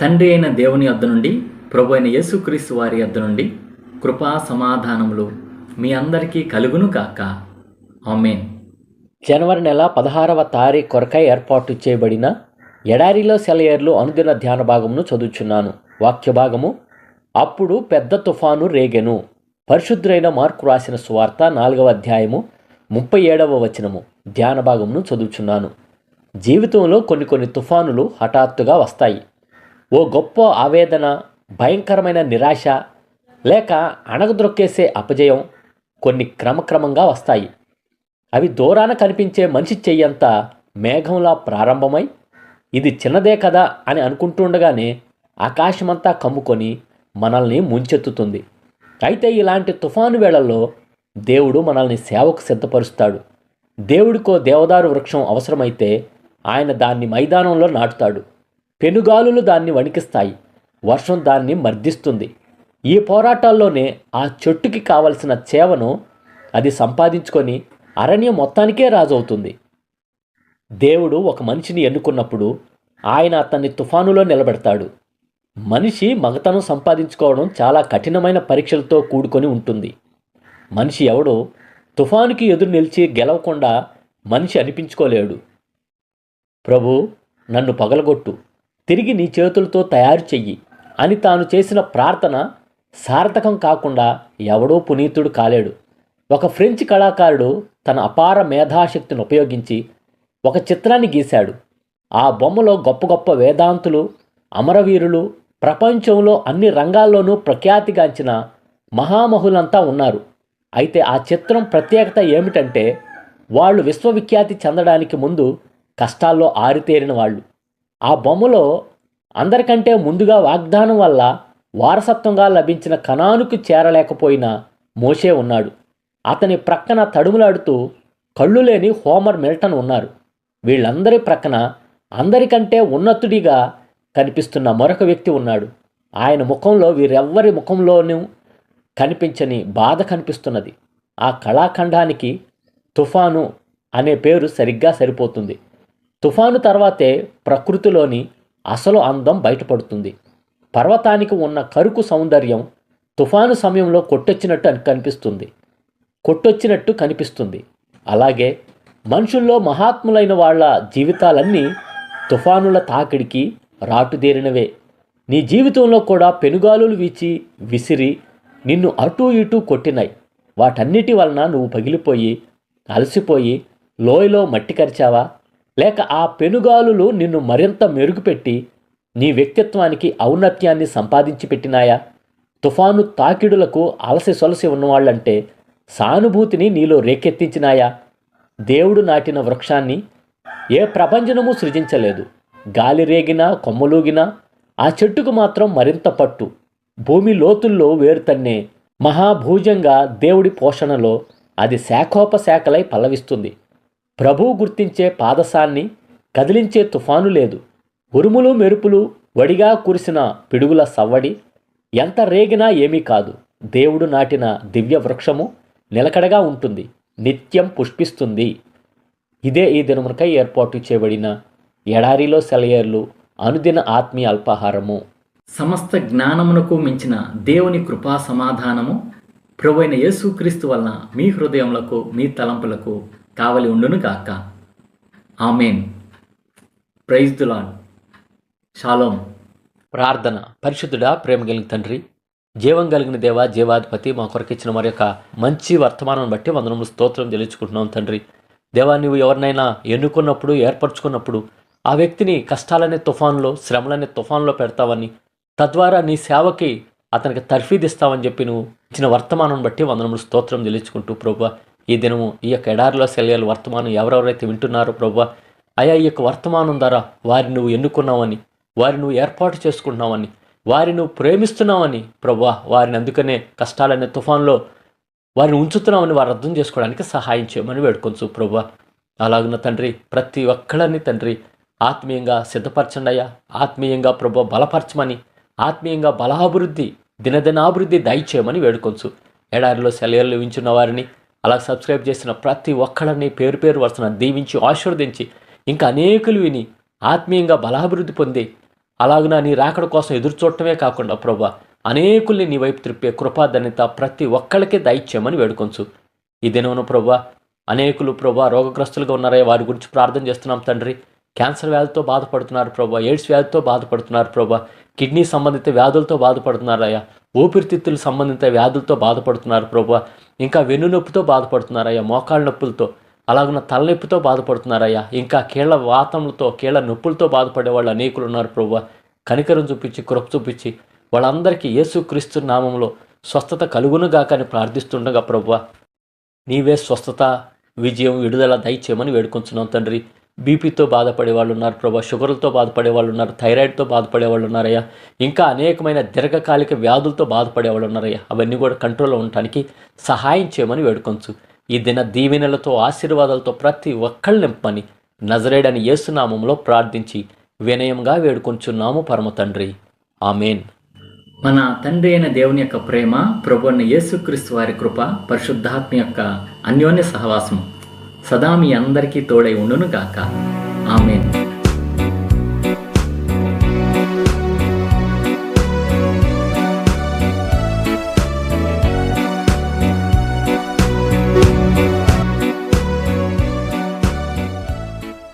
తండ్రి అయిన దేవుని వద్ద నుండి ప్రభు అయిన యేసుక్రీస్తు వారి వద్ద నుండి కృపా సమాధానములు మీ అందరికీ కలుగును కాక ఆమెన్. జనవరి నెల పదహారవ తారీఖు కొరకై ఏర్పాటు చేయబడిన ఎడారిలో సెలయర్లు అనుదిన ధ్యాన భాగమును చదువుచున్నాను. వాక్య భాగము అప్పుడు పెద్ద తుఫాను రేగెను. పరిశుద్ధులైన మార్కు రాసిన సువార్త నాలుగవ అధ్యాయము ముప్పై ఏడవ వచనము ధ్యాన భాగమును చదువుచున్నాను. జీవితంలో కొన్ని కొన్ని తుఫానులు హఠాత్తుగా వస్తాయి. ఓ గొప్ప ఆవేదన భయంకరమైన నిరాశ లేక అణగద్రొక్కేసే అపజయం కొన్ని క్రమక్రమంగా వస్తాయి. అవి దూరాన కనిపించే మనిషి చెయ్యంత మేఘంలా ప్రారంభమై ఇది చిన్నదే కదా అని అనుకుంటుండగానే ఆకాశమంతా కమ్ముకొని మనల్ని ముంచెత్తుతుంది. అయితే ఇలాంటి తుఫాను వేళల్లో దేవుడు మనల్ని సేవకు సిద్ధపరుస్తాడు. దేవుడికో దేవదారు వృక్షం అవసరమైతే ఆయన దాన్ని మైదానంలో నాటుతాడు. పెనుగాలులు దాన్ని వణికిస్తాయి. వర్షం దాన్ని మర్దిస్తుంది. ఈ పోరాటాల్లోనే ఆ చెట్టుకి కావలసిన చేవను అది సంపాదించుకొని అరణ్యం మొత్తానికే రాజవుతుంది. దేవుడు ఒక మనిషిని ఎన్నుకున్నప్పుడు ఆయన అతన్ని తుఫానులో నిలబెడతాడు. మనిషి మగతనం సంపాదించుకోవడం చాలా కఠినమైన పరీక్షలతో కూడుకొని ఉంటుంది. మనిషి ఎవడో తుఫానుకి ఎదురు నిలిచి గెలవకుండా మనిషి అనిపించుకోలేడు. ప్రభు నన్ను పగలగొట్టు. తిరిగి నీ చేతులతో తయారు చెయ్యి అని తాను చేసిన ప్రార్థన సార్థకం కాకుండా ఎవడో పునీతుడు కాలేడు. ఒక ఫ్రెంచ్ కళాకారుడు తన అపార మేధాశక్తిని ఉపయోగించి ఒక చిత్రాన్ని గీశాడు. ఆ బొమ్మలో గొప్ప గొప్ప వేదాంతులు అమరవీరులు ప్రపంచంలో అన్ని రంగాల్లోనూ ప్రఖ్యాతిగాంచిన మహామహులంతా ఉన్నారు. అయితే ఆ చిత్రం ప్రత్యేకత ఏమిటంటే వాళ్ళు విశ్వవిఖ్యాతి చెందడానికి ముందు కష్టాల్లో ఆరితేరిన వాళ్ళు. ఆ బొమ్మలో అందరికంటే ముందుగా వాగ్దానం వల్ల వారసత్వంగా లభించిన కణానుకు చేరలేకపోయిన మోషే ఉన్నాడు. అతని ప్రక్కన తడుములాడుతూ కళ్ళు లేని హోమర్ మిల్టన్ ఉన్నారు. వీళ్ళందరి ప్రక్కన అందరికంటే ఉన్నతుడిగా కనిపిస్తున్న మరొక వ్యక్తి ఉన్నాడు. ఆయన ముఖంలో వీరెవ్వరి ముఖంలోనూ కనిపించని బాధ కనిపిస్తున్నది. ఆ కళాఖండానికి తుఫాను అనే పేరు సరిగ్గా సరిపోతుంది. తుఫాను తర్వాతే ప్రకృతిలోని అసలు అందం బయటపడుతుంది. పర్వతానికి ఉన్న కరుకు సౌందర్యం తుఫాను సమయంలో కొట్టొచ్చినట్టు అని కనిపిస్తుంది. కొట్టొచ్చినట్టు కనిపిస్తుంది. అలాగే మనుషుల్లో మహాత్ములైన వాళ్ళ జీవితాలన్నీ తుఫానుల తాకిడికి రాటుదేరినవే. నీ జీవితంలో కూడా పెనుగాలులు వీచి విసిరి నిన్ను అటూ ఇటూ కొట్టినాయి. వాటన్నిటి వలన నువ్వు పగిలిపోయి అలసిపోయి లోయలో మట్టి కరిచావా? లేక ఆ పెనుగాలులు నిన్ను మరింత మెరుగుపెట్టి నీ వ్యక్తిత్వానికి ఔన్నత్యాన్ని సంపాదించి పెట్టినాయా? తుఫాను తాకిడులకు అలసి సొలసి ఉన్నవాళ్ళంటే సానుభూతిని నీలో రేకెత్తించినాయా? దేవుడు నాటిన వృక్షాన్ని ఏ ప్రపంచనము సృజించలేదు. గాలి రేగినా కొమ్మలూగినా ఆ చెట్టుకు మాత్రం మరింత పట్టు. భూమి లోతుల్లో వేరుతన్నే మహాభూజంగా దేవుడి పోషణలో అది శాఖోపశాఖలై పల్లవిస్తుంది ప్రభువు గుర్తించే పాదసాన్ని కదిలించే తుఫాను లేదు. ఉరుములు మెరుపులు వడిగా కురిసిన పిడుగుల సవ్వడి ఎంత రేగినా ఏమీ కాదు. దేవుడు నాటిన దివ్య వృక్షము నిలకడగా ఉంటుంది. నిత్యం పుష్పిస్తుంది. ఇదే ఈ దినమునకై ఏర్పాటు చేయబడిన ఎడారిలో సెలయేర్లు అనుదిన ఆత్మీయ అల్పాహారము. సమస్త జ్ఞానమునకు మించిన దేవుని కృపా సమాధానము. ప్రభు అయిన యేసుక్రీస్తు వలన మీ హృదయములకు మీ తలంపులకు కావలి ఉండును గాక. ఆమెన్. ప్రైజ్ దులాన్ షాలోం ప్రార్థన. పరిశుద్ధుడా ప్రేమ కలిగిన తండ్రి జీవం కలిగిన దేవ జీవాధిపతి మా కొరకిచ్చిన మరి యొక్క మంచి వర్తమానం బట్టి వందనములు స్తోత్రం తెలుసుకుంటున్నాం తండ్రి. దేవా నువ్వు ఎవరినైనా ఎన్నుకున్నప్పుడు ఏర్పరచుకున్నప్పుడు ఆ వ్యక్తిని కష్టాలనే తుఫాన్లో శ్రమలనే తుఫాన్లో పెడతావని తద్వారా నీ సేవకి అతనికి తర్ఫీదిస్తావని చెప్పి నువ్వు ఇచ్చిన వర్తమానం బట్టి వందనములు స్తోత్రం తెలుసుకుంటూ ప్రభు ఈ దినము ఈ యొక్క ఎడారిలో సెలయాలు వర్తమానం ఎవరెవరైతే వింటున్నారో ప్రభు అయా ఈ యొక్క వర్తమానం ద్వారా వారిని నువ్వు ఎన్నుకున్నావని వారిని నువ్వు ఏర్పాటు చేసుకుంటున్నావని వారిని నువ్వు ప్రేమిస్తున్నావని ప్రభా వారిని అందుకనే కష్టాలనే తుఫాన్లో వారిని ఉంచుతున్నామని వారు అర్థం చేసుకోవడానికి సహాయం చేయమని వేడుకొంచు ప్రభా. అలాగున్న తండ్రి ప్రతి ఒక్కళ్ళని తండ్రి ఆత్మీయంగా సిద్ధపరచండి అయ్యా. ఆత్మీయంగా ప్రభు బలపరచమని ఆత్మీయంగా బలాభివృద్ధి దినదినాభివృద్ధి దయచేయమని వేడుకొంచు. ఎడారిలో సెలయలు వించున్న వారిని అలా సబ్స్క్రైబ్ చేసిన ప్రతి ఒక్కళ్ళని పేరు పేరు వరుసన దీవించి ఆశీర్వదించి ఇంకా అనేకులు విని ఆత్మీయంగా బలాభివృద్ధి పొంది అలాగున నీ రాకడ కోసం ఎదురు చూడటమే కాకుండా ప్రభా అనేకుల్ని నీ వైపు త్రిప్పే కృపాధన్యత ప్రతి ఒక్కళ్ళకే దయచేయమని వేడుకొంచు. ఈ దినమున ప్రభా అనేకులు ప్రభా రోగగ్రస్తులుగా ఉన్నారే వారి గురించి ప్రార్థన చేస్తున్నాం తండ్రి. క్యాన్సర్ వ్యాధితో బాధపడుతున్నారు ప్రభా ఎయిడ్స్ వ్యాధితో బాధపడుతున్నారు ప్రభా కిడ్నీ సంబంధిత వ్యాధులతో బాధపడుతున్నారయ్యా. ఊపిరితిత్తులు సంబంధిత వ్యాధులతో బాధపడుతున్నారు ప్రభు. ఇంకా వెన్నునొప్పితో బాధపడుతున్నారయ్యా మోకాళ్ళ నొప్పులతో అలాగున్న తలనొప్పితో బాధపడుతున్నారయ్యా. ఇంకా కీళ్ళ వాతములతో కీళ్ళ నొప్పులతో బాధపడే వాళ్ళు అనేకులు ఉన్నారు ప్రభు. కనికరం చూపించి కృప చూపించి వాళ్ళందరికీ యేసుక్రీస్తు నామంలో స్వస్థత కలుగునుగాకని ప్రార్థిస్తుండగా ప్రభు. నీవే స్వస్థత విజయం విడుదల దయచేయమని వేడుకొంచున్నాం తండ్రి. బీపీతో బాధపడే వాళ్ళు ఉన్నారు ప్రభా. షుగర్లతో బాధపడే వాళ్ళు ఉన్నారు థైరాయిడ్తో బాధపడే వాళ్ళు ఉన్నారయ్యా ఇంకా అనేకమైన దీర్ఘకాలిక వ్యాధులతో బాధపడే వాళ్ళు ఉన్నారయ్యా అవన్నీ కూడా కంట్రోల్లో ఉండటానికి సహాయం చేయమని వేడుకొంచు. ఈ దిన దీవెనలతో ఆశీర్వాదాలతో ప్రతి ఒక్కళ్ళు నింపని నజరేడని యేసునామంలో ప్రార్థించి వినయంగా వేడుకొంచున్నాము పరమ తండ్రి. ఆమెన్. మన తండ్రి అయిన దేవుని యొక్క ప్రేమ ప్రభు యేసుక్రీస్తు వారి కృప పరిశుద్ధాత్మ యొక్క అన్యోన్య సహవాసం సదా మీ అందరికీ తోడై ఉండును గాక. ఆమెన్.